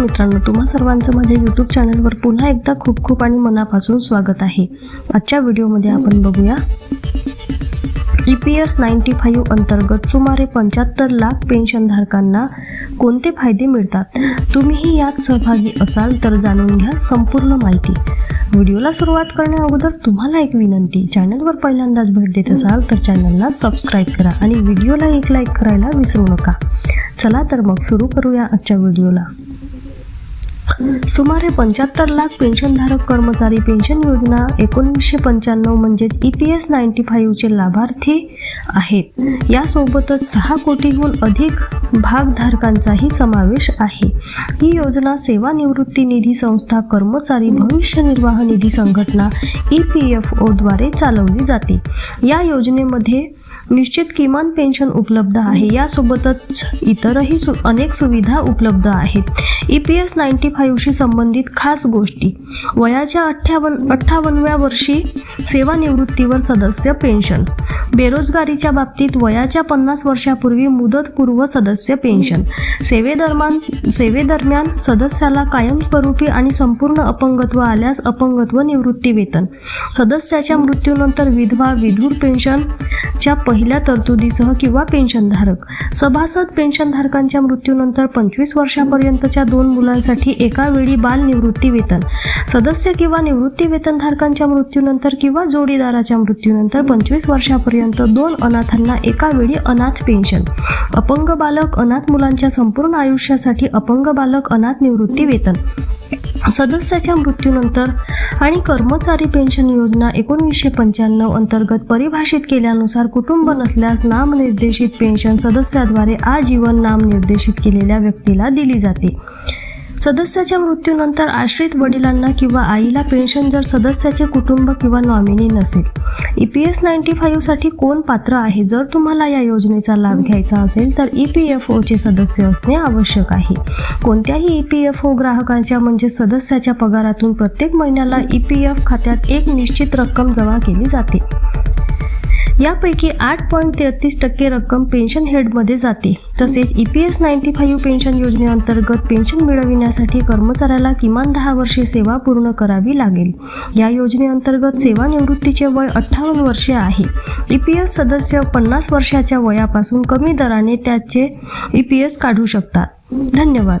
मित्रांनो तुम्हा सर्वांचं माझ्या यूट्यूब चॅनलवर पुन्हा एकदा खूप खूप आणि मनापासून स्वागत आहे. आजच्या व्हिडिओमध्ये आपण बघूया. E P S ninety five अंतर्गत सुमारे पंच्याहत्तर लाख पेन्शनधारकांना कोणते फायदे मिळतात? तुम्हीही यात सहभागी असाल तर जाणून घ्या संपूर्ण माहिती. व्हिडिओला सुरुवात करण्या अगोदर तुम्हाला एक विनंती चॅनलवर पहिल्यांदाच भेट देत असाल तर चॅनलला सबस्क्राईब करा आणि व्हिडिओला एक लाईक करायला विसरू नका. चला तर मग सुरू करूया आजच्या व्हिडिओला. सुमारे पंच्याहत्तर लाख पेन्शनधारक कर्मचारी पेन्शन योजना एकोणीसशे पंच्याण्णव म्हणजेच ई पी एस नाईन्टी फाईव्हचे लाभार्थी आहेत. यासोबतच सहा कोटीहून अधिक भागधारकांचाही समावेश आहे. ही योजना सेवानिवृत्ती निधी संस्था कर्मचारी भविष्य निर्वाह निधी संघटना ई पी एफ ओद्वारे चालवली जाते. या योजनेमध्ये निश्चित किमान पेन्शन उपलब्ध आहे. यासोबतच इतरही सु अनेक सुविधा उपलब्ध आहेत. ई पी एस नाईन्टी फाईव्हशी संबंधित खास गोष्टी. वयाच्या अठ्ठावन्न अठ्ठावन्नव्या वर्षी सेवानिवृत्तीवर सदस्य पेन्शन. बेरोजगारीच्या बाबतीत वयाच्या पन्नास वर्षापूर्वी मुदतपूर्व सदस्य पेन्शन. सेवेदरम्यान सेवेदरम्यान सदस्याला कायमस्वरूपी आणि संपूर्ण अपंगत्व आल्यास अपंगत्व निवृत्ती वेतन सदस्याच्या मृत्यूनंतर विधवा विधूर च्या पहिल्या तरतुदीसह किंवा पेन्शनधारक. सभासद पेन्शनधारकांच्या मृत्यूनंतर पंचवीस वर्षापर्यंतच्या दोन मुलांसाठी एका वेळी बाल निवृत्ती वेतन. सदस्य किंवा निवृत्ती वेतनधारकांच्या मृत्यूनंतर किंवा जोडीदाराच्या मृत्यूनंतर पंचवीस वर्षापर्यंत दोन अनाथांना एका वेळी अनाथ पेन्शन. अपंग बालक अनाथ मुलांच्या संपूर्ण आयुष्यासाठी अपंग बालक अनाथ निवृत्ती वेतन. सदस्याच्या मृत्यूनंतर आणि कर्मचारी पेन्शन योजना एकोणीसशे पंच्याण्णव अंतर्गत परिभाषित केल्यानुसार कुटुंब नसल्यास नामनिर्देशित पेन्शन सदस्याद्वारे आजीवन नामनिर्देशित केलेल्या व्यक्तीला दिली जाते. सदस्याच्या मृत्यूनंतर आश्रित वडिलांना किंवा आईला पेन्शन जर सदस्याचे कुटुंब किंवा नॉमिनी नसेल. ई पी एस नाईन्टी फाईव्हसाठी कोण पात्र आहे? जर तुम्हाला या योजनेचा लाभ घ्यायचा असेल तर ई पी एफ ओचे सदस्य असणे आवश्यक आहे. कोणत्याही ई पी एफ ओ ग्राहकांच्या म्हणजे सदस्याच्या पगारातून प्रत्येक महिन्याला ई पी एफ खात्यात एक निश्चित रक्कम जमा केली जाते. यापैकी आठ पॉईंट तेहतीस टक्के रक्कम पेन्शन हेडमध्ये जाते. तसेच E P S ninety five pension योजनेअंतर्गत पेन्शन मिळविण्यासाठी कर्मचाऱ्याला किमान दहा वर्षे सेवा पूर्ण करावी लागेल. या योजनेअंतर्गत सेवानिवृत्तीचे वय अठ्ठावन्न वर्षे आहे. ई पी एस सदस्य पन्नास वर्षाच्या वयापासून कमी दराने त्याचे ई पी एस काढू शकतात. धन्यवाद.